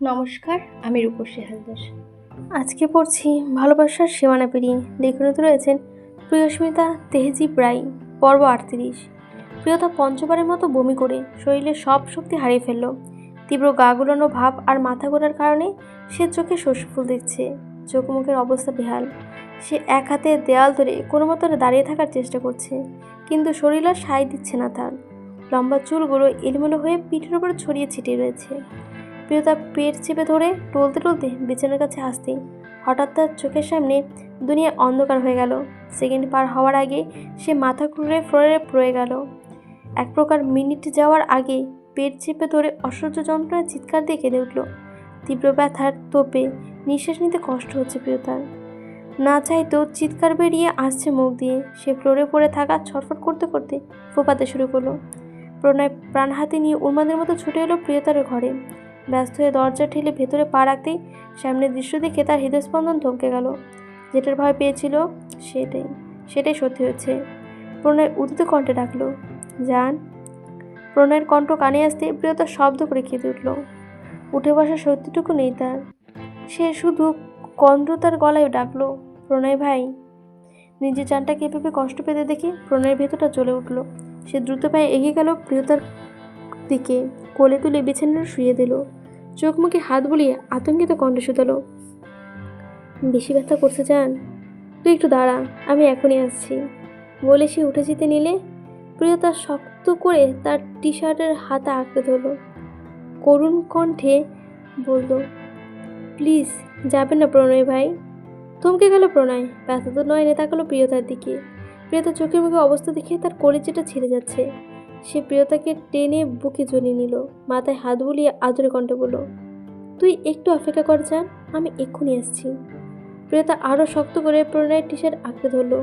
নমস্কার, আমি রূপসী হালদার। আজকে পড়ছি ভালোবাসার সীমানা পেরিয়ে। লেখনতে রয়েছেন প্রিয়স্মিতা তেহজিব রাই পর্ব আটত্রিশ। প্রিয়তা পঞ্চবারের মতো বমি করে শরীরে সব শক্তি হারিয়ে ফেলল। তীব্র গা গুলানো ভাব আর মাথা ঘোরার কারণে সে চোখে শস্য ফুল দেখছে চোখ মুখের অবস্থা বেহাল। সে এক হাতে দেয়াল ধরে কোনো মতো দাঁড়িয়ে থাকার চেষ্টা করছে, কিন্তু শরীর আর সায় দিচ্ছে না তার। লম্বা চুলগুলো এলোমেলো হয়ে পিঠের উপর ছড়িয়ে ছিটিয়ে রয়েছে। প্রিয়তা পেট চেপে ধরে টলতে টলতে বিছানার কাছে আসতেই হঠাৎ তার চোখের সামনে দুনিয়া অন্ধকার হয়ে গেল। সেকেন্ড পার হওয়ার আগে সে মাথা খুঁড়ে ফ্লোরে পড়ে গেল। এক প্রকার মিনিট যাওয়ার আগে পেট চেপে ধরে অসহ্য যন্ত্রণায় চিৎকার দিয়ে কেঁদে উঠল। তীব্র ব্যথার তোপে নিঃশ্বাস নিতে কষ্ট হচ্ছে প্রিয়তার। না চাইতেও চিৎকার বেরিয়ে আসছে মুখ দিয়ে। সে ফ্লোরে পড়ে থাকা ছটফট করতে করতে ফোপাতে শুরু করল। প্রণয় প্রাণ হাতে নিয়ে উন্মাদের মতো ছুটে এলো প্রিয়তার ঘরে। ব্যস্ত হয়ে দরজা ঠেলে ভেতরে পা রাখতেই সামনের দৃশ্য দেখে তার হৃদস্পন্দন থমকে গেল। যেটার ভয় পেয়েছিল সেটাই সেটাই সত্যি হচ্ছে প্রণয় উদিত কণ্ঠে ডাকলো যান প্রণয়ের কণ্ঠ কানে আসতে প্রিয়তা শব্দ করে কেঁদে উঠল। উঠে বসার সত্যিটুকু নেই তার। সে শুধু কণ্ঠ তার গলায় ডাকলো, প্রণয় ভাই। নিজের চানটাকে এভাবে কষ্ট পেতে দেখে প্রণয়ের ভেতরটা চলে উঠল। সে দ্রুত পায়ে এগিয়ে গেল প্রিয়তার দিকে, কোলে তুলে বিছানায় শুয়ে দিল। চোখ মুখে হাত বুলিয়ে আতঙ্কিত কণ্ঠ শুধালো। বেশি ব্যথা করছে যান তুই একটু দাঁড়া, আমি এখনই আসছি। বলে সে উঠে যেতে নিলে প্রিয়তা শক্ত করে তার টি শার্টের হাতা আঁকড়ে ধরল। করুণ কণ্ঠে বলল, প্লিজ, যাবেন না প্রণয় ভাই। থমকে গেল প্রণয়। ব্যথা তো নয়, নেতা গেল প্রিয়তার দিকে। প্রিয়তা চোখের মুখে অবস্থা দেখে তার কলেজেটা ছিঁড়ে যাচ্ছে। সে প্রিয়তাকে টেনে বুকে জড়িয়ে নিল। মাথায় হাত বুলিয়ে আদরে কণ্ঠে বলল, তুই একটু অপেক্ষা কর যান আমি এক্ষুনি আসছি। প্রিয়তা আরও শক্ত করে প্রণয়ের টি শার্ট আঁকড়ে ধরলো।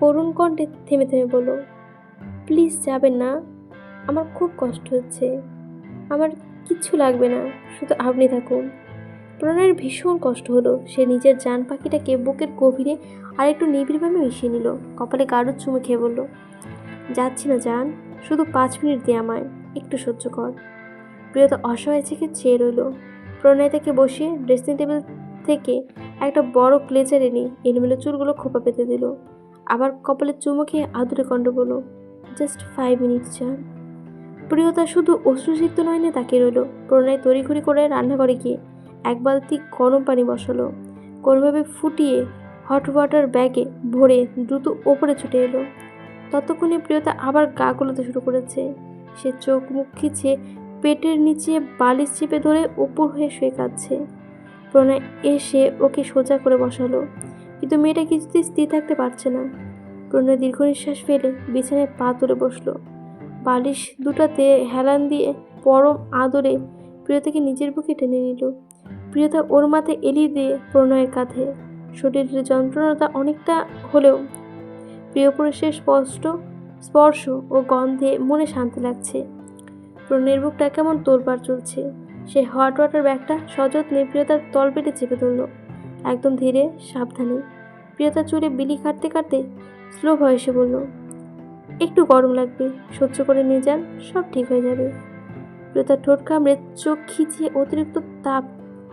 করুণ কণ্ঠে থেমে থেমে বলল, প্লিজ যাবেন না, আমার খুব কষ্ট হচ্ছে। আমার কিচ্ছু লাগবে না, শুধু আপনি থাকুন। প্রণয়ের ভীষণ কষ্ট হলো। সে নিজের জান পাখিটাকে বুকের গভীরে আর একটু নিবিড়ভাবে মিশিয়ে নিল। কপালে গাঢ় চুমে খেয়ে বলল, যাচ্ছি না যান শুধু পাঁচ মিনিট দিয়ে আমায়, একটু সহ্য কর। প্রিয়তা অসহায় থেকে চেয়ে রইল। প্রণয় তাকে বসিয়ে ড্রেসিং টেবিল থেকে একটা বড় ক্লেচার এনে এলোমেলো চুলগুলো খোপা পেতে দিল। আবার কপালে চুমো খেয়ে আদুরে কণ্ঠ বলল জাস্ট ফাইভ মিনিট যান প্রিয়তা শুধু অশ্রুসিক্ত নয়নে তাকিয়ে রইল। প্রণয় তড়িঘড়ি করে রান্নাঘরে গিয়ে এক বালতি গরম পানি বসালো। কোনোভাবে ফুটিয়ে হট ওয়াটার ব্যাগে ভরে দ্রুত ওপরে ছুটে এলো। ততক্ষণে প্রিয়তা আবার গা গলাতে শুরু করেছে। সে চোখ মুখ খিচে পেটের নিচে বালিশ চেপে ধরে উপর হয়ে শুয়ে কাঁদছে। প্রণয় এসে ওকে সোজা করে বসালো। কিন্তু মেয়েটা কিছুতেই স্থির থাকতে পারছে না। প্রণয় দীর্ঘ নিঃশ্বাস ফেলে বিছানায় পা তুলে বসল। বালিশ দুটাতে হেলান দিয়ে পরম আদরে প্রিয়তাকে নিজের বুকে টেনে নিল। প্রিয়তা ওর মাথায় এলিয়ে দিয়ে প্রণয়ের কাঁধে। শরীরের যন্ত্রণাটা অনেকটা হলেও প্রিয় পুরুষের স্পষ্ট স্পর্শ ও গন্ধে মনে শান্তি লাগছে। প্রণয়ের বুকটা কেমন তোলপাড় চলছে। সে হট ওয়াটার ব্যাগটা সযত্নে প্রিয়তার তলপেটে চেপে ধরল। একদম ধীরে, সাবধানে। প্রিয়তা চুলে বিলি কাটতে কাটতে স্লো ভয়েসে বলল, একটু গরম লাগবে, সহ্য করে নিয়ে যান, সব ঠিক হয়ে যাবে। প্রিয়তার ঠোঁট কামড়ে চোখ খিচিয়ে অতিরিক্ত তাপ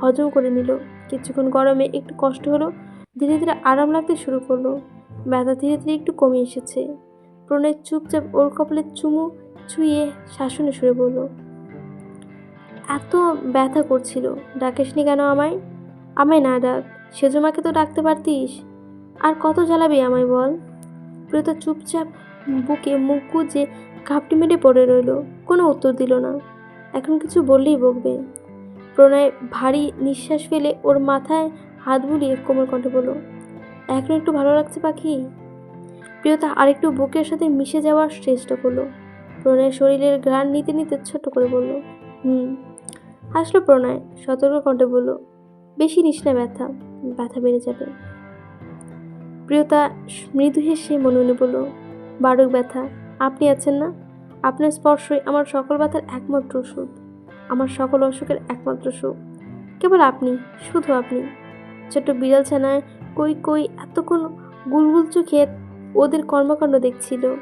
হজম করে নিল। কিছুক্ষণ গরমে একটু কষ্ট হলো, ধীরে ধীরে আরাম লাগতে শুরু করল। ব্যথা ধীরে ধীরে একটু কমে এসেছে। প্রণয় চুপচাপ ওর কপালে চুমু ছুঁয়ে শাসনে সুরে বলল, এত ব্যথা করছিল, ডাকিসনি কেন আমায়? আমায় না ডাক, সেজমাকে তো ডাকতে পারতিস। আর কত জ্বালাবি আমায় বল? প্রিয়তা চুপচাপ বুকে মুখ গুজে ঘাপটি মেরে পড়ে রইল, কোনো উত্তর দিল না। এখন কিছু বললেই বকবে। প্রণয় ভারী নিঃশ্বাস ফেলে ওর মাথায় হাত বুলিয়ে কোমল কণ্ঠে বলল এখন একটু ভালো লাগছে পাখি। প্রিয়তা আরেকটু বুকের সাথে মিশে যাওয়ার চেষ্টা করল। প্রণয়ের শরীরের ঘ্রাণ নিতে নিতে ছোট্ট করে বলল, হুম। হাসলো প্রণয়, সতর্ক কণ্ঠে বলল, বেশি নিস না ব্যথা ব্যথা বেড়ে যাবে। প্রিয়তা মৃদু হেসে মনে মনে বলল, বারুক ব্যথা, আপনি আছেন না? আপনার স্পর্শই আমার সকল ব্যথার একমাত্র ওষুধ আমার সকল অসুখের একমাত্র সুখ। কেবল আপনি, শুধু আপনি। ছোট্ট বিড়াল ছানায় কই কই এতক্ষণ গুলগুল চোখে ওদের কর্মকাণ্ড দেখছিল।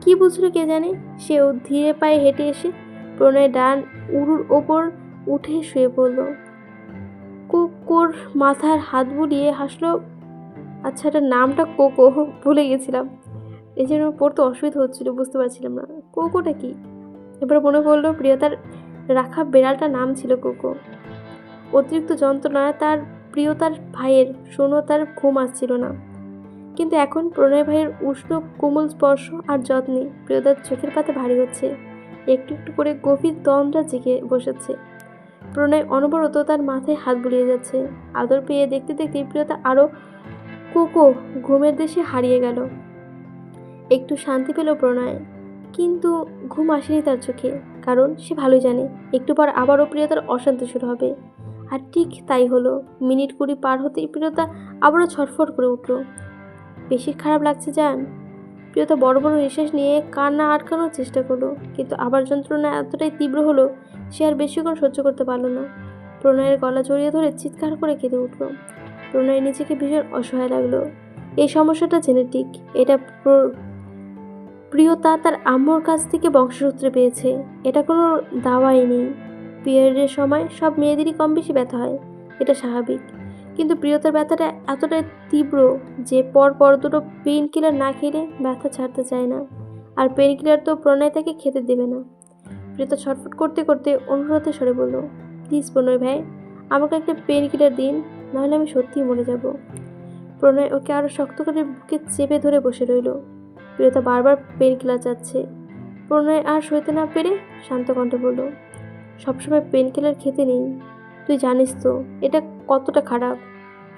কি বুঝলো কে জানে? সে ও ধীরে পায়ে হেঁটে এসে প্রণয় ডান উরুর ওপর উঠে শুয়ে পড়ল। কোকোর মাথার হাত বুলিয়ে হাসলো আচ্ছা এটার নামটা কোকো, ভুলে গেছিলাম। এই জন্য পড়তে অসুবিধা হচ্ছিল, বুঝতে পারছিলাম না। কোকোটা কি? এবার মনে পড়ল, প্রিয়তার রাখা বেড়ালটার নাম ছিল কোকো। অতিরিক্ত যন্ত্রণায় তার প্রিয়তার ভাইয়ের, শূন্যতার ঘুম আসছিল না। কিন্তু এখন প্রণয় ভাইয়ের উষ্ণ কোমল স্পর্শ আর যত্নে প্রিয়তার চোখের পাতে ভারী হচ্ছে। একটু একটু করে গভীর দমটা জেগে বসেছে। প্রণয় অনবরত তার মাথায় হাত বুলিয়ে যাচ্ছে। আদর পেয়ে দেখতে দেখতে প্রিয়তা আরও কোকো ঘুমের দেশে হারিয়ে গেল। একটু শান্তি পেল প্রণয়, কিন্তু ঘুম আসেনি তার চোখে, কারণ সে ভালোই জানে, একটু পর আবারও প্রিয়তার অশান্তি শুরু হবে। আর ঠিক তাই হলো। মিনিট কুড়ি পার হতেই প্রিয়তা আবারও ছটফট করে উঠল। বেশি খারাপ লাগছে জান? প্রিয়তা বড় বড় নিঃশ্বাস নিয়ে কান্না আটকানোর চেষ্টা করল, কিন্তু আবার যন্ত্রণা এতটাই তীব্র হলো সে আর বেশিক্ষণ সহ্য করতে পারল না। প্রণয়ের গলা জড়িয়ে ধরে চিৎকার করে কেঁদে উঠল। প্রণয়ের নিজেকে ভীষণ অসহায় লাগল। এই সমস্যাটা জেনেটিক এটা প্রিয়তা তার আম্মুর কাছ থেকে বংশসূত্রে পেয়েছে। এটা কোনো দাওয়াই নেই। পিরিয়ডের সময় সব মেয়েদেরই কম বেশি ব্যথা হয়, এটা স্বাভাবিক। কিন্তু প্রিয়তার ব্যথাটা এতটাই তীব্র যে পর পর দুটো পেইন কিলার না খেলে ব্যথা ছাড়তে চায় না। আর পেইন কিলার তো প্রণয় তাকে খেতে দেবে না। প্রিয়তা ছটফট করতে করতে অনুরোধে সরে বলল, প্লিজ প্রণয় ভাই, আমাকে একটা পেইন কিলার দিন, নাহলে আমি সত্যিই মরে যাব। প্রণয় ওকে আরও শক্ত করে বুকে চেপে ধরে বসে রইল। প্রিয়তা বারবার পেন কিলার চাচ্ছে। প্রণয় আর সইতে না পেরে শান্ত কণ্ঠে বলল সবসময় পেন কিলার খেতে নেই। তুই জানিস তো, এটা কতটা খারাপ।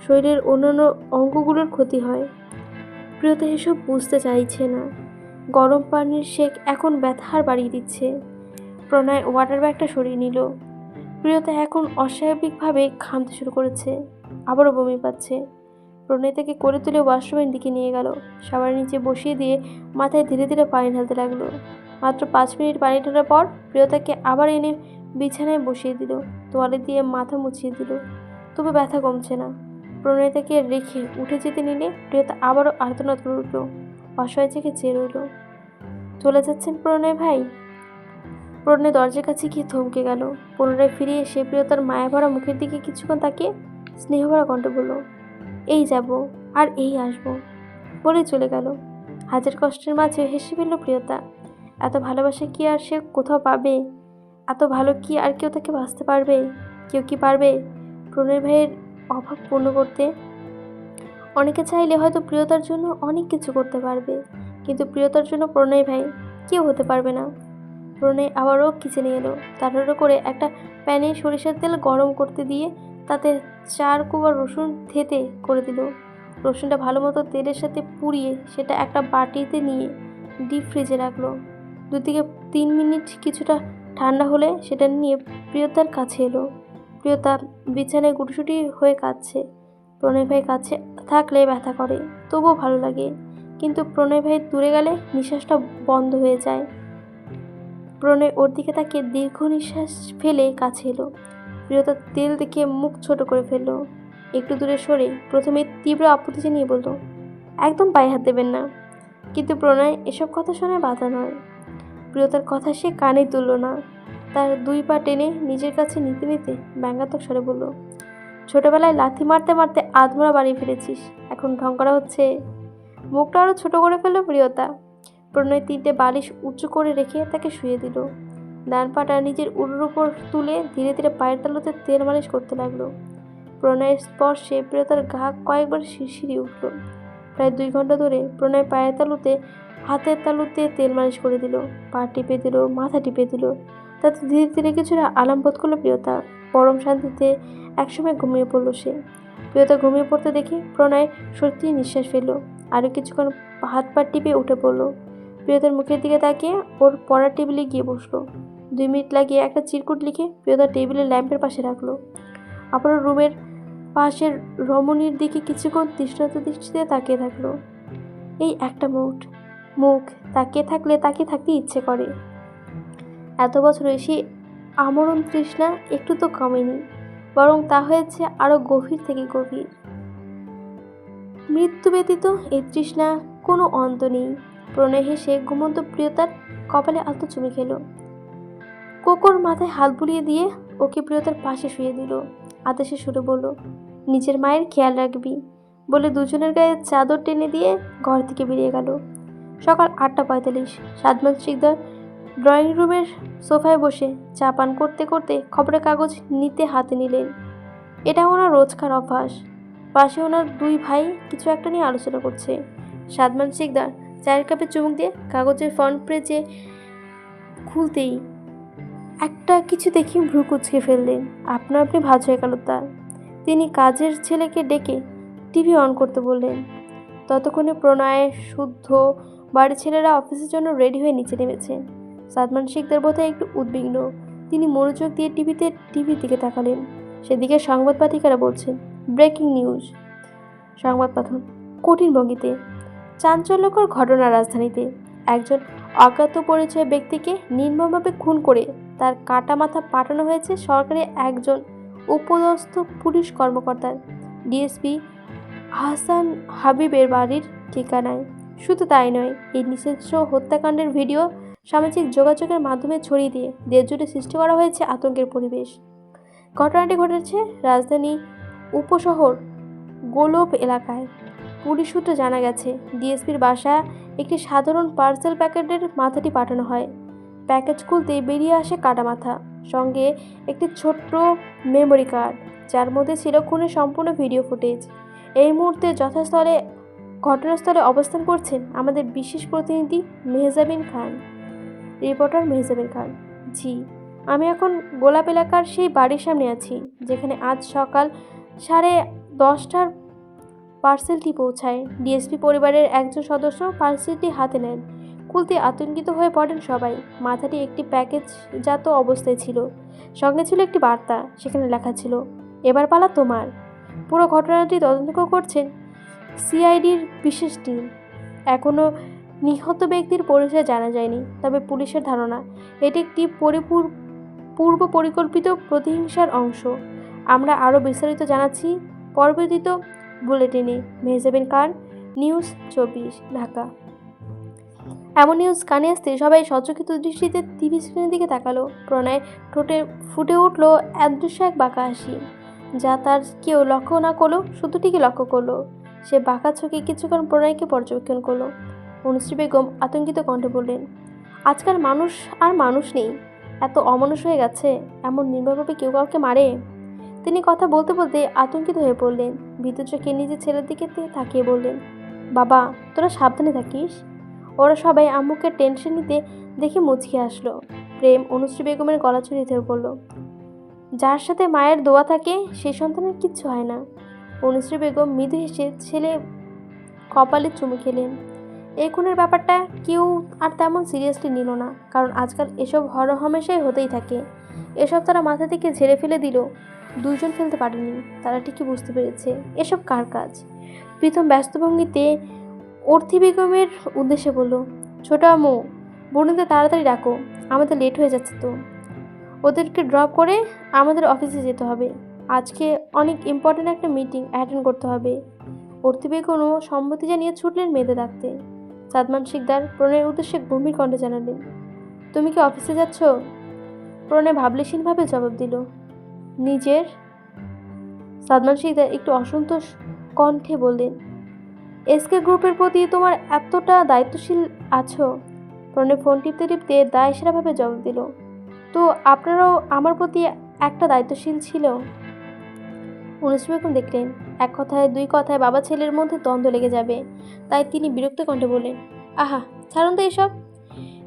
শরীরের অন্যান্য অঙ্গগুলোর ক্ষতি হয়। প্রিয়তা এসব বুঝতে চাইছে না। গরম পানির শেক এখন ব্যথার বাড়িয়ে দিচ্ছে। প্রণয় ওয়াটার ব্যাগটা সরিয়ে নিল। প্রিয়তা এখন অস্বাভাবিকভাবে ঘামতে শুরু করেছে। আবারও বমি পাচ্ছে। প্রণয় তাকে করে তুলে ওয়াশরুমের দিকে নিয়ে গেল। সবার নিচে বসিয়ে দিয়ে মাথায় ধীরে ধীরে পানি ঢালতে লাগল। মাত্র পাঁচ মিনিট পানি ঢালার পর প্রিয়তাকে আবার এনে বিছানায় বসিয়ে দিল, তোয়ালে দিয়ে মাথা মুছিয়ে দিল। তবে ব্যথা কমছে না। প্রণয় তাকে রেখে উঠে যেতে নিলে প্রিয়তা আবারও আর্তনাদ করে উঠল। অসহায় থেকে চেয়ে রইল। চলে যাচ্ছেন প্রণয় ভাই? প্রণয় দরজার কাছে গিয়ে থমকে গেল। পুনরায় ফিরে এসে প্রিয়তার মায়া ভরা মুখের দিকে কিছুক্ষণ তাকে স্নেহভরা কণ্ঠ বলল, এই যাব, আর এই আসব। বলে চলে গেল। হাজার কষ্টের মাঝে হেসে ফেলল প্রিয়তা। এত ভালোবাসা কি আর সে কোথাও পাবে? এত ভালো কি আর কেউ তাকে বাঁচতে পারবে? কেউ কি পারবে? প্রণয় ভাইয়ের অভাব পূর্ণ করতে? অনেকে চাইলে হয়তো প্রিয়তার জন্য অনেক কিছু করতে পারবে কিন্তু প্রিয়তার জন্য প্রণয় ভাই কেউ হতে পারবে না। প্রণয় আবারও কিচেনে এলো তাড়াহুড়ো করে একটা প্যানে সরিষার তেল গরম করতে দিয়ে তাতে চার কোয়া রসুন থেতে করে দিল। রসুনটা ভালো মতো তেলের সাথে পুড়িয়ে সেটা একটা বাটিতে নিয়ে ডিপ ফ্রিজে রাখল। দু থেকে তিন মিনিট কিছুটা ঠান্ডা হলে সেটা নিয়ে প্রিয়তার কাছে এলো। প্রিয়তা বিছানায় গুটুসুটি হয়ে কাঁদছে। প্রণয় ভাই কাছে থাকলে ব্যথা করে, তবুও ভালো লাগে। কিন্তু প্রণয় ভাই দূরে গেলে নিঃশ্বাসটা বন্ধ হয়ে যায়। প্রণয় ওর দিকে তাকে দীর্ঘ নিঃশ্বাস ফেলে কাছে এলো। প্রিয়তা তেল দেখে মুখ ছোট করে ফেলল। একটু দূরে সরে প্রথমে তীব্র আপত্তি জানিয়ে বলল, একদম পায়ে হাত দেবেন না। কিন্তু প্রণয়, এসব কথা শুনে বাধা নয়। প্রিয়তার কথা সে কানে তুলল না। তার দুই পা টেনে নিজের কাছে নিতে নিতে ব্যঙ্গাত্মক স্বরে বলল, ছোটবেলায় লাথি মারতে মারতে আধমরা বাড়ি ফিরেছিস এখন ঢং করা হচ্ছে। মুখটা আরও ছোট করে ফেলল প্রিয়তা। প্রণয় তিনটে বালিশ উঁচু করে রেখে তাকে শুয়ে দিল। ডান পাটা নিজের উড়ুর উপর তুলে ধীরে ধীরে পায়ের তালুতে তেল মালিশ করতে লাগল। প্রণয়ের স্পর্শে প্রিয়তার ঘা কয়েকবার শিরশিরি উঠল। প্রায় দুই ঘণ্টা ধরে প্রণয় পায়ের তালুতে হাতের তালুতে তেল মালিশ করে দিল, পা টিপে দিল, মাথা টিপে দিল। তাতে ধীরে ধীরে কিছুটা আরাম বোধ করল প্রিয়তা। পরম শান্তিতে একসময় ঘুমিয়ে পড়ল সে। প্রিয়তা ঘুমিয়ে পড়তে দেখে প্রণয় সত্যি নিঃশ্বাস ফেলল আরও কিছুক্ষণ হাত পা টিপে উঠে পড়ল। প্রিয়তার মুখের দিকে তাকিয়ে ওর পড়ার টেবিলে গিয়ে বসল। দুই মিনিট লাগিয়ে একটা চিরকুট লিখে প্রিয়তা টেবিলের ল্যাম্পের পাশে রাখল। আবারও রুমের পাশের রমণীর দিকে কিছুক্ষণ তৃষ্ণাত দৃষ্টিতে তাকিয়ে থাকল। এই একটা মুখ মুখ তাকিয়ে থাকলে তাকিয়ে থাকতে ইচ্ছে করে। এত বছর এসে আমরণ তৃষ্ণা একটু তো কমেনি, বরং তা হয়েছে আরও গভীর থেকে গভীর। মৃত্যু ব্যতীত এই তৃষ্ণা কোনো অন্ত নেই। প্রণয় হেসে ঘুমন্ত প্রিয়তার কপালে আলতো চুমে খেল। কোকোর মাথায় হাত বুলিয়ে দিয়ে ওকে প্রিয়তার পাশে শুয়ে দিল। আদেশে সুরে বলল, নিজের মায়ের খেয়াল রাখবি। বলে দুজনের গায়ে চাদর টেনে দিয়ে ঘর থেকে বেরিয়ে গেল। সকাল আটটা পঁয়তাল্লিশ। সাদমান শিকদার ড্রয়িং রুমের সোফায় বসে চা পান করতে করতে খবরের কাগজ নিতে হাতে নিলেন। এটা ওনার রোজকার অভ্যাস। পাশে ওনার দুই ভাই কিছু একটা নিয়ে আলোচনা করছে। সাদমান শিকদার চায়ের কাপে চুমুক দিয়ে কাগজের ফ্রন্ট পেজে খুলতেই একটা কিছু দেখি ভ্রু কুচকে ফেললেন। আপনা আপনি ভাজ হয়ে গেল তার। তিনি কাজের ছেলেকে ডেকে টিভি অন করতে বললেন। ততক্ষণে প্রণয়ে, শুদ্ধ বাড়ির ছেলেরা অফিসের জন্য রেডি হয়ে নিচে নেমেছে। সাদমান শিকদার বোধহয় একটু উদ্বিগ্ন। তিনি মনোযোগ দিয়ে টিভিতে, টিভির দিকে তাকালেন। সেদিকে সংবাদ পাঠিকারা বলছেন ব্রেকিং নিউজ সংবাদ পাঠন কঠিন ভঙ্গিতে। চাঞ্চল্যকর ঘটনা রাজধানীতে। একজন অজ্ঞাত পরিচয় ব্যক্তিকে নির্মমভাবে খুন করে তার কাটা মাথা পাঠানো হয়েছে সরকারের একজন উপদস্থ পুলিশ কর্মকর্তার। ডিএসপি হাসান হাবিবের বাড়ির ঠিকানায়। শুধু তাই নয়, এই নৃশংস হত্যাকাণ্ডের ভিডিও সামাজিক যোগাযোগের মাধ্যমে ছড়িয়ে দিয়ে দেশজুড়ে সৃষ্টি করা হয়েছে আতঙ্কের পরিবেশ। ঘটনাটি ঘটেছে রাজধানী উপশহর গোলপ এলাকায়। পুলিশ সূত্রে জানা গেছে, ডিএসপির বাসা একটি সাধারণ পার্সেল প্যাকেটের মাথাটি পাঠানো হয়। প্যাকেজ খুলতে বেরিয়ে আসে কাটা মাথা, সঙ্গে একটি ছোট্ট মেমোরি কার্ড, যার মধ্যে ছিল খুনের সম্পূর্ণ ভিডিও ফুটেজ। এই মুহূর্তে যথাস্থলে ঘটনাস্থলে অবস্থান করছেন আমাদের বিশেষ প্রতিনিধি মেহজাবিন খান। রিপোর্টার মেহজাবিন খান, জি, আমি এখন গোলাপ এলাকার সেই বাড়ির সামনে আছি, যেখানে আজ সকাল সাড়ে দশটার পার্সেলটি পৌঁছায়। ডিএসপি পরিবারের একজন সদস্য পার্সেলটি হাতে নেন। খুলতে আতঙ্কিত হয়ে পড়েন সবাই। মাথাটি একটি প্যাকেজ জাত অবস্থায় ছিল। সঙ্গে ছিল একটি বার্তা, সেখানে লেখা ছিল, এবার পালা তোমার। পুরো ঘটনাটি তদন্ত করছেন সিআইডির বিশেষ টিম। এখনও নিহত ব্যক্তির পরিচয় জানা যায়নি, তবে পুলিশের ধারণা, এটি একটি পরিপূর পূর্ব পরিকল্পিত প্রতিহিংসার অংশ। আমরা আরও বিস্তারিত জানাচ্ছি পরবর্তীত বুলেটিনে। মেহজাবিন খান, নিউজ চব্বিশ, ঢাকা। এমন নিউজ কানে আসতে সবাই সচকিত দৃষ্টিতে টিভি স্ক্রিনের দিকে তাকালো। প্রণয় ঠোঁটে ফুটে উঠল অদৃশ্য এক বাঁকা হাসি, যা তার কেউ লক্ষ্য না করল শুধু ঠিকই লক্ষ্য করল। সে বাঁকা চোখে কিছুক্ষণ প্রণয়কে পর্যবেক্ষণ করল। অনুশ্রী বেগম আতঙ্কিত কণ্ঠে বললেন, আজকাল মানুষ আর মানুষ নেই। এত অমানুষ হয়ে গেছে, এমন নির্ভরভাবে কেউ কাউকে মারে? তিনি কথা বলতে বলতে আতঙ্কিত হয়ে পড়লেন। ভীতু চোখে নিজের ছেলের দিকে তাকিয়ে বললেন, বাবা, তোরা সাবধানে থাকিস? ওরা সবাই আম্মুকে টেনশন নিতে দেখে মুচকে আসলো। প্রেম অনুশ্রী বেগমের গলা ছড়িয়ে ধরে পড়ল যার সাথে মায়ের দোয়া থাকে সেই সন্তানের কিচ্ছু হয় না। অনুশ্রী বেগম মৃদু হেসে ছেলে কপালে চুমু খেলেন। এই খুনের ব্যাপারটা কেউ আর তেমন সিরিয়াসলি নিল না, কারণ আজকাল এসব হর হামেশাই হতেই থাকে। এসব তারা মাথা থেকে ঝেড়ে ফেলে দিল, দুইজন ফেলতে পারেনি, তারা ঠিকই বুঝতে পেরেছে। এসব কার কাজ? প্রীতম ব্যস্তভঙ্গিতে অর্থি বেগমের উদ্দেশ্যে বলল, ছোট আম্মু, বোনদের তাড়াতাড়ি ডাকো, আমাদের লেট হয়ে যাচ্ছে তো। ওদেরকে ড্রপ করে আমাদের অফিসে যেতে হবে। আজকে অনেক ইম্পর্ট্যান্ট একটা মিটিং অ্যাটেন্ড করতে হবে। অর্থি বেগমও সম্মতি জানিয়ে ছুটলেন মেয়েদের ডাকতে। সাদমান শিকদার প্রণয়ের উদ্দেশ্যে গম্ভীর কণ্ঠে জানালেন, তুমি কি অফিসে যাচ্ছ? প্রণয় ভাবলেশীনভাবে জবাব দিল, নিজের। সাদমান শিকদার একটু অসন্তোষ কণ্ঠে বললেন এসকে গ্রুপের প্রতি তোমার এতটা দায়িত্বশীল আছো? প্রণয় ফোন টিপতে টিপতে দায় সেরাভাবে জবাব দিল, তো আপনারাও আমার প্রতি একটা দায়িত্বশীল ছিল? অনুশ্রী বেগম দেখলেন, এক কথায়, দুই কথায় বাবা ছেলের মধ্যে দ্বন্দ্ব লেগে যাবে। তাই তিনি বিরক্ত কণ্ঠে বললেন, আহা, ছাড়ুন তো এসব।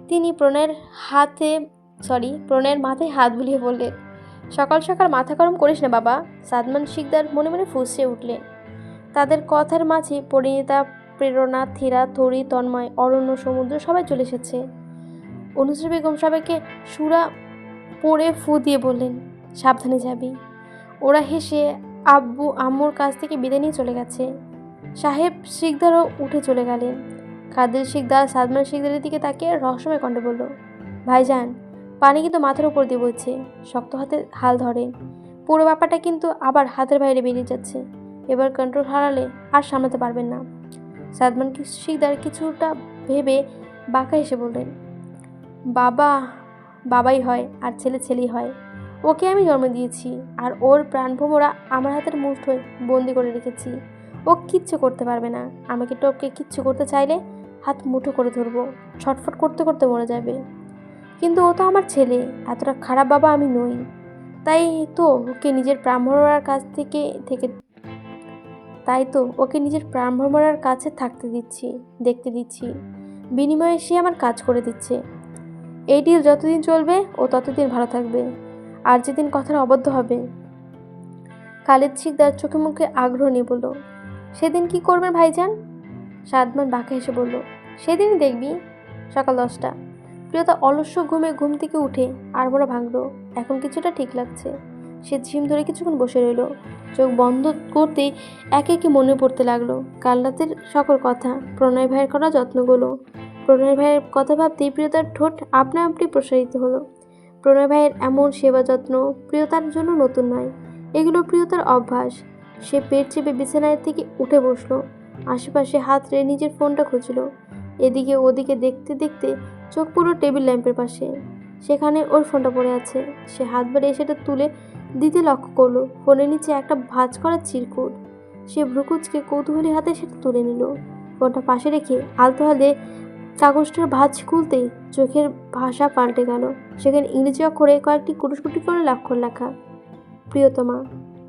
তিনি প্রণয়ের হাতে সরি প্রণয়ের মাথায় হাত বুলিয়ে বললেন, সকাল সকাল মাথা গরম করিস না বাবা। সাদমান শিকদার মনে মনে ফুসছে উঠলেন। তাদের কথার মাঝে পরিণীতা, প্রেরণা, থিরা, থরি, তন্ময়, অরণ্য, সমুদ্র সবাই চলে এসেছে। অনুশ্রী বেগম সবাইকে সুরা পড়ে ফু দিয়ে বললেন, সাবধানে যাবি। ওরা হেসে আব্বু আম্মুর কাছ থেকে বিদায় নিয়ে চলে গেছে। সাহেব শিকদারও উঠে চলে গেলেন। কাদের শিকদার, সাদমান শিকদারের দিকে তাকিয়ে রহস্যময় কণ্ঠে বলল, ভাইজান, পানি কিন্তু মাথার উপর দিয়ে বইছে, শক্ত হাতে হাল ধরেন পুরো ব্যাপারটা কিন্তু আবার হাতের বাইরে বেরিয়ে যাচ্ছে। এবার কন্ট্রোল হারালে আর সামলাতে পারবেন না। সাদমান শিকদার কিছুটা ভেবে বাঁকা এসে বললেন, বাবা, বাবাই হয় আর ছেলে ছেলেই হয়। ওকে আমি জন্ম দিয়েছি আর ওর প্রাণভোমরা আমার হাতের মুঠোয় বন্দি করে রেখেছি। ও কিচ্ছু করতে পারবে না। আমাকে টপকে কিচ্ছু করতে চাইলে হাত মুঠো করে ধরবো। ছটফট করতে করতে মরে যাবে। কিন্তু ও তো আমার ছেলে। এতটা খারাপ বাবা আমি নই। তাই তো ওকে নিজের প্রাণভোমরার কাছ থেকে থেকে তাই তো ওকে নিজের প্রাণভ্রমরার কাছে থাকতে দিচ্ছি, দেখতে দিচ্ছি। বিনিময়ে সে আমার কাজ করে দিচ্ছে। এই ডিল যতদিন চলবে ও ততদিন ভালো থাকবে। আর যেদিন কথার অবদ্ধ হবে। খালেদ শিকদার চোখে মুখে আগ্রহ নিয়ে বলল, সেদিন কি করবেন ভাইজান? সাদমান বাঁকা হেসে বলল, সেদিনই দেখবি, সকাল দশটা। প্রিয়তা অলস্য ঘুমে ঘুম থেকে উঠে আর মোড়া ভাঙলো। এখন কিছুটা ঠিক লাগছে। সে ঝিম ধরে কিছুক্ষণ বসে রইল। চোখ বন্ধ করতেই একে একে মনে পড়তে লাগল। কাল রাতের সকল কথা, প্রণয় ভাইয়ের করা যত্নগুলো। প্রণয় ভাইয়ের কথা ভাবতেই প্রিয়তার ঠোঁট আপনা আপনি প্রসারিত হলো। প্রণয় ভাইয়ের এমন সেবা যত্ন প্রিয়তার জন্য নতুন নয়। এগুলো প্রিয়তার অভ্যাস। সে পেট চেপে বিছানায় থেকে উঠে বসল। আশেপাশে হাত রে নিজের ফোনটা খুঁজলো এদিকে ওদিকে দেখতে দেখতে চোখ পুরো টেবিল ল্যাম্পের পাশে। সেখানে ওর ফোনটা পড়ে আছে। সে হাত বাড়িয়ে সেটা তুলে দিতে লক্ষ্য করল, ফোনের নিচে একটা ভাঁজ করা চিরকুট। সে ভ্রুকুচকে কৌতূহলী হাতে সেটা তুলে নিল। ফোনটা পাশে রেখে আলতো হাতে কাগজটার ভাঁজ খুলতেই চোখের ভাষা পাল্টে গেল। সেখানে ইংরেজি অক্ষরে কয়েকটি কুটুসকুটি করে লক্ষর লেখা। প্রিয়তমা,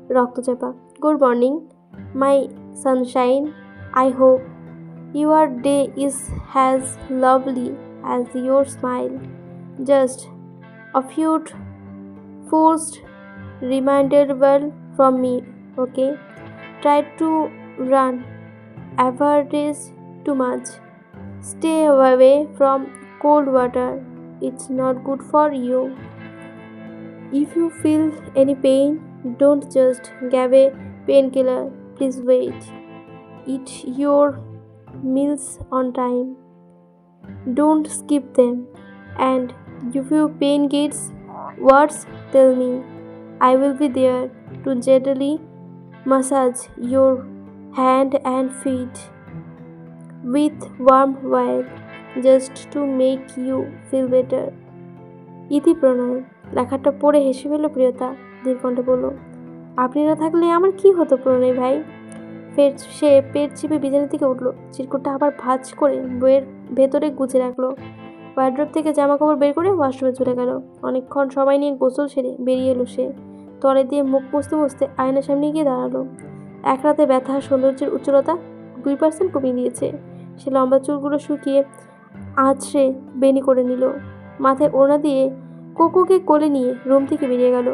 রক্তচাপা, good morning, my sunshine, I hope your day is has lovely as your smile. Just a few forced from me, okay? Try to run average too much stay away from cold water. It's not good for you. If you feel any pain don't just give a painkiller. Please wait. Eat your meals on time. Don't skip them. And if your pain gets worse tell me. I will be there to gently massage your hand and feet with warm oil just to make you feel better. ইতি প্রণয়, লেখাটা পড়ে হেসে fail প্রিয়তা। দীর্ঘণ্ঠে বলল আপনি না থাকলে আমার কি হতো প্রণয় ভাই? ফের সে পেট চিপে বিছানা থেকে উঠল, চিরকুটটা আবার ভাঁজ করে বইয়ের ভেতরে গুছে রাখল। ওয়ার্ড্রপ থেকে জামা কাপড় বের করে ওয়াশরুমে চলে গেল। অনেকক্ষণ সময় নিয়ে গোসল সেরে বেরিয়ে এলো সে। তলে দিয়ে মুখ মুছতে মুছতে আয়নার সামনে গিয়ে দাঁড়াল। এক রাতে ব্যথা, সৌন্দর্যের উজ্জ্বলতা দুই পার্সেন্ট কমিয়ে দিয়েছে। সে লম্বা চুলগুলো শুকিয়ে আছড়ে বেনি করে নিল। মাথায় ওড়না দিয়ে কোকোকে কোলে নিয়ে রুম থেকে বেরিয়ে গেল।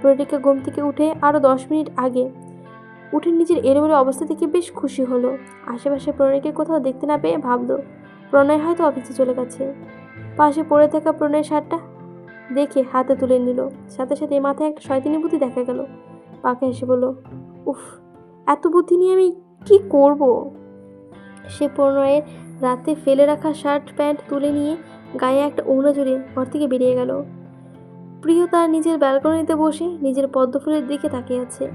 প্রতিকা ঘুম থেকে উঠে আরও দশ মিনিট আগে উঠে নিজের এলোমেলো অবস্থা থেকে বেশ খুশি হলো। আশেপাশে প্রণয়কে কোথাও দেখতে না পেয়ে ভাবলো, প্রণয় হয়তো অফিসে চলে গেছে। পাশে পড়ে থাকা প্রণয়ের শার্টটা দেখে হাতে তুলে নিল। সাথে সাথে মাথায় একটা শয়তানি বুদ্ধি দেখা গেল। পাকে এসে বলল, উফ, এত বুদ্ধি নিয়ে আমি কি করব? সে প্রণয়ের রাতে ফেলে রাখা শার্ট, প্যান্ট তুলে নিয়ে গায়ে একটা ওড়না জড়িয়ে ঘর থেকে বেরিয়ে গেল। প্রিয় তার নিজের ব্যালকনিতে বসে নিজের পদ্মফুলের দিকে তাকিয়ে আছে।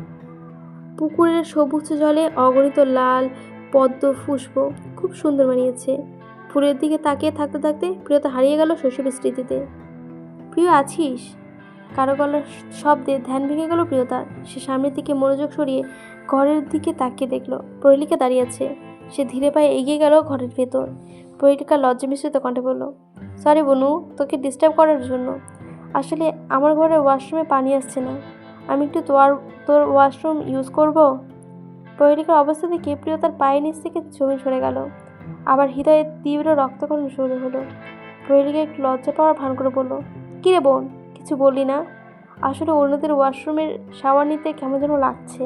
পুকুরের সবুজ জলে অগণিত লাল পদ্ম পুষ্প খুব সুন্দর মানিয়েছে। ফুলের দিকে তাকিয়ে থাকতে থাকতে প্রিয়তা হারিয়ে গেল শৈশবের স্মৃতিতে। প্রিয়, আছিস? কারও গলার শব্দে ধ্যান ভেঙে গেল প্রিয়তার সে সামনের দিকে মনোযোগ সরিয়ে ঘরের দিকে তাকিয়ে দেখল প্রহেলিকা দাঁড়িয়ে আছে। সে ধীরে পায়ে এগিয়ে গেল ঘরের ভেতর। প্রহেলিকা লজ্জা মিশ্রিত কণ্ঠে বলল, সরি বনু, তোকে ডিস্টার্ব করার জন্য। আসলে আমার ঘরে ওয়াশরুমে পানি আসছে না। আমি একটু তোর তোর ওয়াশরুম ইউজ করব? প্রহেলিকার অবস্থা দেখে প্রিয় তার পায়ের নিচ থেকে জমি সরে গেল। আবার হৃদয়ে তীব্র রক্তকরণ শুরু হলো। প্রহেলিকা একটু লজ্জা পাওয়ার ভান করে বলল, কী রে বোন, কিছু বললি না? আসলে অন্যদের ওয়াশরুমের শাওয়ার নিতে কেমন যেন লাগছে।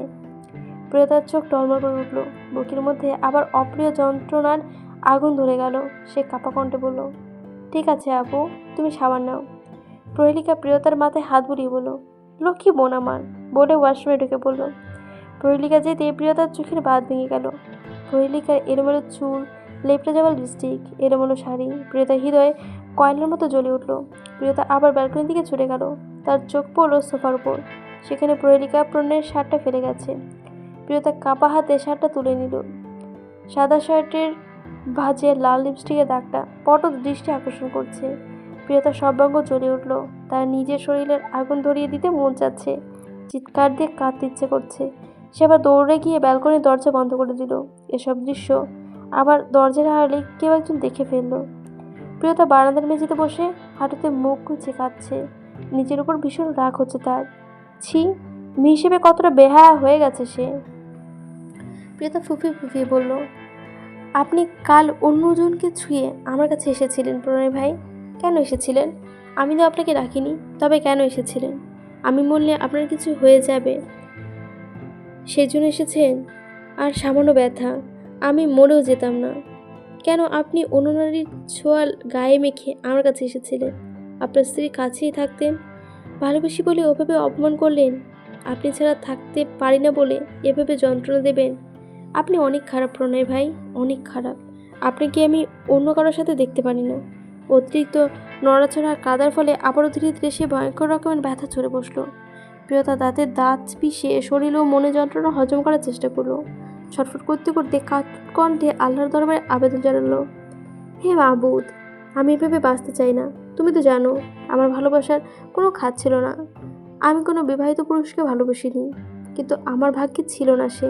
প্রিয়তার চোখ টলমল করে উঠল। বুকের মধ্যে আবার অপ্রিয় যন্ত্রণার আগুন ধরে গেল। সে কাপা কণ্ঠে বলল, ঠিক আছে আপু, তুমি সাবান নাও। প্রহেলিকা প্রিয়তার মাথায় হাত বুলিয়ে বলল, লক্ষ্মী বোন আমার। বলে ওয়াশরুমে ঢুকে পড়ল। প্রহেলিকা যেতে প্রিয়তার চোখের বাদ ভেঙে গেল। প্রহেলিকার এলোমেলো চুল লেপটে যাওয়া লিপস্টিক এলোমেলো শাড়ি, প্রিয়তার হৃদয়ে কয়লার মতো জ্বলে উঠল। প্রিয়তা আবার ব্যালকনির দিকে ছুটে গেল। তার চোখ পড়ল সোফার উপর। সেখানে প্রহেলিকা প্রণয়ের শার্টটা ফেলে গেছে। প্রিয়তা কাপা হাতে শার্টটা তুলে নিল। সাদা শার্টের ভাজে লাল লিপস্টিকের দাগটা পটত দৃষ্টি আকর্ষণ করছে। প্রিয়তা সর্বাঙ্গ জ্বলে উঠল। তার নিজের শরীরের আগুন ধরিয়ে দিতে মন চাচ্ছে। চিৎকার দিয়ে কাঁদতে ইচ্ছে করছে। সে আবার দৌড়ে গিয়ে ব্যালকনির দরজা বন্ধ করে দিল। এসব দৃশ্য আবার দরজার হারালে কেউ একজন দেখে ফেলল। প্রিয়তা বারান্দার মেঝেতে বসে হাঁটুতে মুখ গুছে কাঁদছে। নিজের উপর ভীষণ রাগ হচ্ছে তার। ছি, মেয়ে হিসেবে কতটা বেহায়া হয়ে গেছে সে। প্রিয়তা ফুফিয়ে ফুফিয়ে বলল, আপনি কাল অন্যজনকে ছুঁয়ে আমার কাছে এসেছিলেন প্রণয় ভাই? কেন এসেছিলেন? আমি তো আপনাকে রাখিনি তবে কেন এসেছিলেন? আমি বললে আপনার কিছু হয়ে যাবে। সেই জন্য এসেছেন। আর সামান্য ব্যথা, আমি মরেও যেতাম না। কেন আপনি অন্য নারীর ছোঁয়াল গায়ে মেখে আমার কাছে এসেছিলেন? আপনার স্ত্রী কাছেই থাকতেন? ভালোবেসি বলে ওভাবে অপমান করলেন? আপনি ছাড়া থাকতে পারি না বলে এভাবে যন্ত্রণা দেবেন? আপনি অনেক খারাপ, প্রণয় ভাই, অনেক খারাপ। আপনাকে আমি অন্য কারোর সাথে দেখতে পারি না? অতিরিক্ত নড়াচড়া আর কাদার ফলে আবারও ধীরে ধীরে সে ভয়ঙ্কর রকমের ব্যথা চড়ে বসল। প্রিয়তা দাঁতের দাঁত পিষে শরীর ও মনে যন্ত্রণা হজম করার চেষ্টা করল। ছটফট করতে করতে কণ্ঠে আল্লাহর দরবারে আবেদন জানালো, হে মাহবুদ, আমি এভাবে বাঁচতে চাই না। তুমি তো জানো, আমার ভালোবাসার কোনো খাত ছিল না। আমি কোনো বিবাহিত পুরুষকে ভালোবাসিনি, কিন্তু আমার ভাগ্যে ছিল না সে।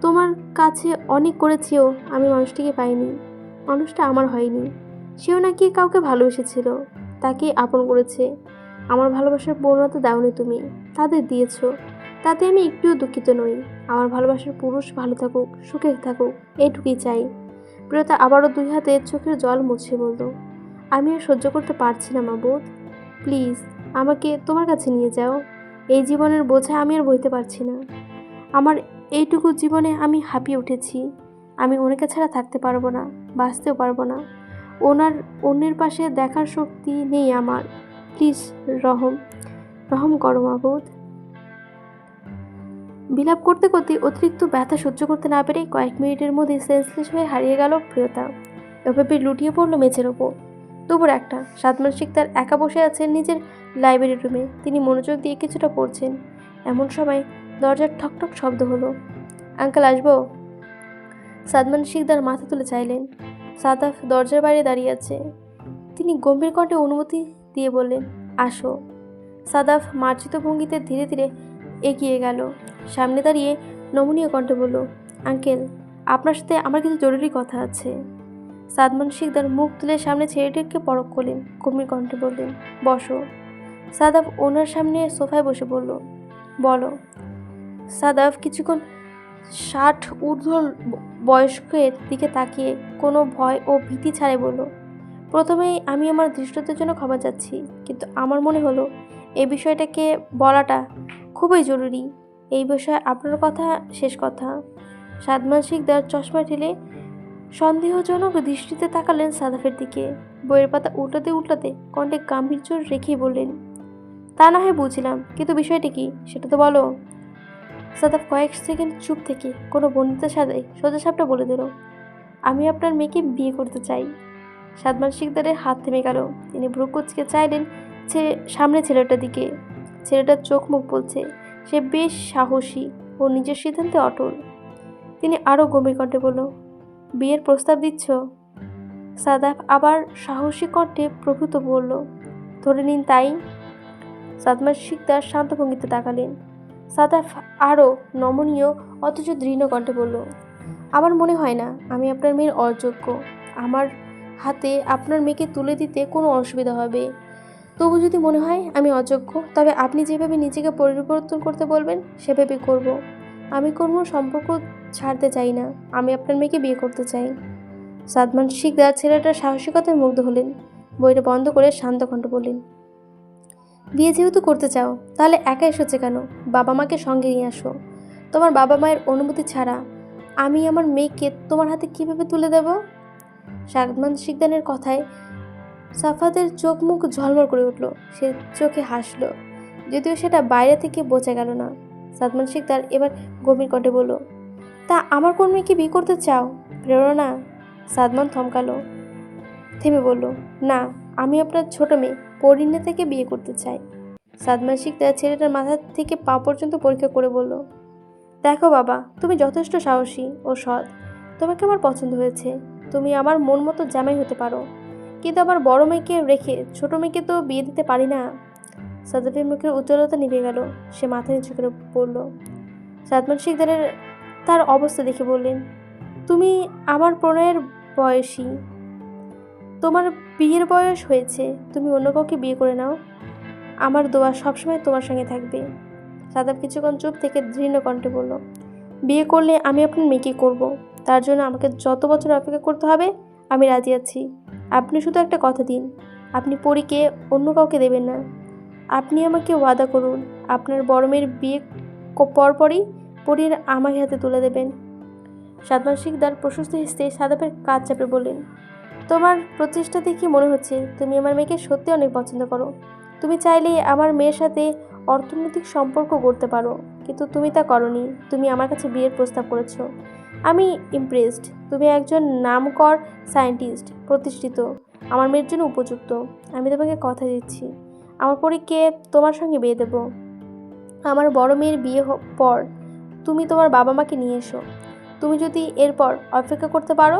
তোমার কাছে অনেক করেছিও, আমি মানুষটিকে পাইনি। মানুষটা আমার হয়নি। সেও নাকি কাউকে ভালোবেসেছিল তাকে আপন করেছে। আমার ভালোবাসার পূর্ণতা দাওনি তুমি, তাদের দিয়েছ। তাতে আমি একটুও দুঃখিত নই। আমার ভালোবাসার পুরুষ ভালো থাকুক, সুখে থাকুক এইটুকুই চাই। প্রিয়তা আবারও দুই হাতে চোখের জল মুছে বলল, আমি আর সহ্য করতে পারছি না মা বোধ প্লিজ, আমাকে তোমার কাছে নিয়ে যাও। এই জীবনের বোঝা আমি আর বইতে পারছি না। আমার এইটুকু জীবনে আমি হাঁপিয়ে উঠেছি। আমি ওনাকে ছাড়া থাকতে পারব না, বাঁচতেও পারব না। ওনার, অন্যের পাশে দেখার শক্তি নেই আমার। প্লিজ, রহম রহম করো মাবুদ বিলাপ করতে করতে অতিরিক্ত ব্যথা সহ্য করতে না পেরে কয়েক মিনিটের মধ্যে সেন্সলেস হয়ে হারিয়ে গেল প্রিয়তা। এভাবে লুটিয়ে পড়ল মেঝের ওপর। দুপুর একটা সাতমান শিকদার একা বসে আছেন নিজের লাইব্রেরি রুমে। তিনি মনোযোগ দিয়ে কিছুটা পড়ছেন। এমন সময় দরজার ঠকঠক শব্দ হলো। আঙ্কেল, আসব? সাদমান শিকদার মাথা তুলে চাইলেন। সাদাফ দরজার বাইরে দাঁড়িয়ে আছে। তিনি গম্ভীর কণ্ঠে অনুমতি দিয়ে বললেন, আসো। সাদাফ মার্জিত ভঙ্গিতে ধীরে ধীরে এগিয়ে গেল। সামনে দাঁড়িয়ে নমনীয় কণ্ঠে বলল, আঙ্কেল, আপনার সাথে আমার কিছু জরুরি কথা আছে। সাদমান শিকদার মুখ তুলে সামনে ছেলেটিকে পরক করলেন। গম্ভীর কণ্ঠে বললেন, বসো। সাদাফ ওনার সামনে সোফায় বসে বলল, বলো সাদাফ কিছুক্ষণ ষাট ঊর্ধ্ব বয়স্কের দিকে তাকিয়ে কোনো ভয় ও ভীতি ছাড়াই বলল, প্রথমেই আমি আমার দৃষ্টতার জন্য ক্ষমা চাচ্ছি, কিন্তু আমার মনে হলো এই বিষয়টাকে বলাটা খুবই জরুরি। এই বিষয়ে আপনার কথা শেষ কথা। সাদমান শিকদার চশমা ঠেলে সন্দেহজনক দৃষ্টিতে তাকালেন সাদাফের দিকে। বইয়ের পাতা উল্টাতে উল্টাতে কণ্ঠে গাম্ভীর্য রেখেই বললেন, তা না হয় বুঝলাম, কিন্তু বিষয়টি কি? সেটা তো বলো। সাদাফ কয়েক সেকেন্ড চুপ থেকে কোনো বন্ধুদের সাথে সোজা সাপটা বলে দিল, আমি আপনার মেয়েকে বিয়ে করতে চাই। সাদমান শিকদারের হাত থেমে গেল। তিনি ভ্রুকুচকে চাইলেন ছেলে সামনে ছেলেটার দিকে। ছেলেটার চোখ মুখ বলছে, সে বেশ সাহসী ও নিজের সিদ্ধান্তে অটল। তিনি আরও গম্ভীর কণ্ঠে বলল, বিয়ের প্রস্তাব দিচ্ছ? সাদাফ আবার সাহসী কণ্ঠে প্রভূত বলল, ধরে নিন তাই। সাদমান শিকদার শান্ত ভঙ্গিতে তাকালেন। সাদাফ আরও নমনীয়, অথচ দৃঢ় কণ্ঠে বলল, আমার মনে হয় না, আমি আপনার মেয়ের অযোগ্য। আমার হাতে আপনার মেয়েকে তুলে দিতে কোনো অসুবিধা হবে। তবু যদি মনে হয় আমি অযোগ্য, তবে আপনি যেভাবে নিজেকে পরিবর্তন করতে বলবেন, সেভাবে করব। আমি কোনো সম্পর্ক ছাড়তে চাই না, আমি আপনার মেয়েকে বিয়ে করতে চাই। সাদমান শিকদার ছেলেটার সাহসিকতায় মুগ্ধ হলেন। বইটা বন্ধ করে শান্ত কণ্ঠ বললেন বিয়ে যেহেতু করতে চাও, তাহলে একা এসেছে কেন? বাবা মাকে সঙ্গে নিয়ে আসো। তোমার বাবা মায়ের অনুমতি ছাড়া আমি আমার মেয়েকে তোমার হাতে কীভাবে তুলে দেব? সাদমান শিকদানের কথায় সাফাদের চোখ মুখ ঝলমল করে উঠল। সে চোখে হাসলো। যদিও সেটা বাইরে থেকে বোঝা গেল না। সাদমান শিকদার এবার গভীর কণ্ঠে বলল, তা আমার কোন মেয়েকে বিয়ে করতে চাও? প্রেরণা? সাদমান থমকালো। থেমে বলল, না। আমি আপনার ছোট মেয়ে, পরিণে থেকে বিয়ে করতে চাই। সাদমান শিকদার ছেলেটার মাথা থেকে পা পর্যন্ত পরীক্ষা করে বলল, দেখো বাবা, তুমি যথেষ্ট সাহসী ও সৎ। তোমাকে আমার পছন্দ হয়েছে। তুমি আমার মন মতো জামাই হতে পারো। কিন্তু আমার বড় মেয়েকে রেখে ছোট মেয়েকে তো বিয়ে দিতে পারি না। সাদাফের মুখের উজ্জ্বলতা নিভে গেল। সে মাথা নিচু করে পড়ল সাদমান শিকদারের তার অবস্থা দেখে বললেন, তুমি আমার প্রণয়ের বয়সী। তোমার বিয়ের বয়স হয়েছে, তুমি অন্য কাউকে বিয়ে করে নাও। আমার দোয়া সবসময় তোমার সঙ্গে থাকবে। সাদাব কিছুক্ষণ চুপ থেকে দৃঢ় কণ্ঠে বলল, বিয়ে করলে আমি আপনার মেয়েকে করব। তার জন্য আমাকে যত বছর অপেক্ষা করতে হবে, আমি রাজি আছি। আপনি শুধু একটা কথা দিন, আপনি পরীকে অন্য কাউকে দেবেন না। আপনি আমাকে ওয়াদা করুন, আপনার বড় মেয়ের বিয়ে পরপরই পরীর আমার হাতে তুলে দেবেন। সাদমান শিকদার প্রশস্ত হেসতে সাদাপের কাজ চাপে বললেন তোমার প্রচেষ্টা দেখে মনে হচ্ছে তুমি আমার মেয়েকে সত্যি অনেক পছন্দ করো। তুমি চাইলে আমার মেয়ের সাথে অর্থনৈতিক সম্পর্ক করতে পারো, কিন্তু তুমি তা করনি। তুমি আমার কাছে বিয়ের প্রস্তাব করেছ। আমি ইমপ্রেসড তুমি একজন নামকর সায়েন্টিস্ট প্রতিষ্ঠিত। আমার মেয়ের জন্য উপযুক্ত। আমি তোমাকে কথা দিচ্ছি। আমার পরীকে তোমার সঙ্গে বিয়ে দেবো। আমার বড় মেয়ের বিয়ে পর তুমি তোমার বাবা মাকে নিয়ে এসো। তুমি যদি এরপর অপেক্ষা করতে পারো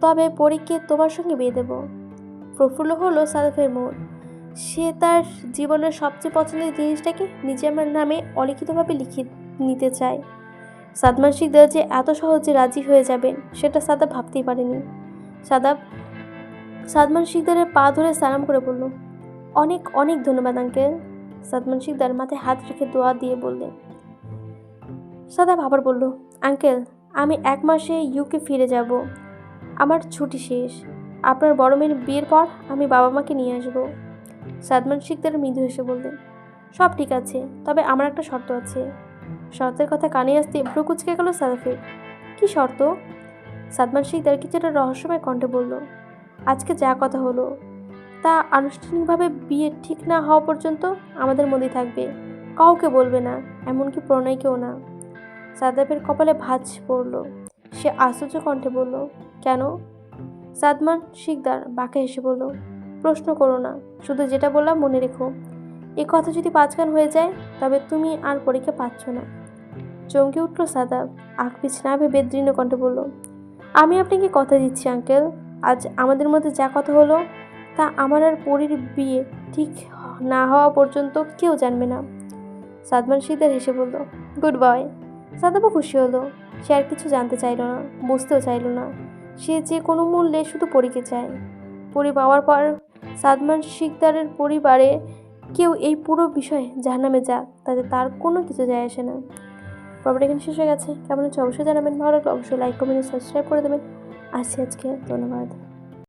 তবে পরীকে তোমার সঙ্গে বিয়ে দেবো। প্রফুল্ল হলো সাদাফের মন। সে তার জীবনের সবচেয়ে পছন্দের জিনিসটাকে নিজে আমার নামে অলিখিতভাবে লিখে নিতে চায়। সাদমান শিকদার যে এত সহজে রাজি হয়ে যাবেন, সেটা সাদা ভাবতেই পারেনি। সাদাব, সাদমান শিকদারের পা ধরে সালাম করে বলল, অনেক অনেক ধন্যবাদ, আঙ্কেল। সাদমান শিকদার মাথায় হাত রেখে দোয়া দিয়ে বললেন। সাদাব আবার বলল, আঙ্কেল, আমি এক মাসে ইউকে ফিরে যাব। আমার ছুটি শেষ। আপনার বড় মেয়ের বিয়ের পর আমি বাবা মাকে নিয়ে আসব। সাদমান শিকদার মৃদু হেসে বললেন, সব ঠিক আছে, তবে আমার একটা শর্ত আছে। শর্তের কথা কানে আসতে ভ্রু কুচকে গেল সাদাফের। কি শর্ত? সাদমান শিকদার কিছুটা রহস্যময় কণ্ঠে বলল, আজকে যা কথা হলো, তা আনুষ্ঠানিকভাবে বিয়ে ঠিক না হওয়া পর্যন্ত আমাদের মধ্যেই থাকবে। কাউকে বলবে না, এমনকি প্রণয়কেও না। সাদাবের কপালে ভাঁজ পড়ল। সে আশ্চর্য কণ্ঠে বলল কেন? সাদমান শিকদার বাঁকে হেসে বলল, প্রশ্ন করো না, শুধু যেটা বললাম মনে রেখো। এ কথা যদি পাঁচগান হয়ে যায়, তবে তুমি আর পরীক্ষা পাচ্ছ না। চমকে উঠল সাদাব পিছ না ভেবে দৃঢ় কণ্ঠে বলল, আমি আপনাকে কথা দিচ্ছি, আঙ্কেল। আজ আমাদের মধ্যে যা কথা হলো, তা আমার আর পরীর বিয়ে ঠিক না হওয়া পর্যন্ত কেউ জানবে না। সাদমান শিকদার হেসে বলল, গুড বয়। সাদাবও খুশি হলো, সে আর কিছু জানতে চাইলো না, বুঝতেও চাইলো না। সে যে কোনো মূল্যে শুধু পরীকে চায়। পরি পাওয়ার পর সাদমান শিকদারের পরিবারে কেউ এই পুরো বিষয়ে জাহান্নামে যাক, তাতে তার কোনো কিছু যায় আসে না। পর্বটা এখানে শেষ হয়ে গেছে। কেমন হচ্ছে অবশ্যই জানাবেন। ভালো লাগলে অবশ্যই লাইক কমেন্ট সাবস্ক্রাইব করে দেবেন। আসি আজকে। ধন্যবাদ।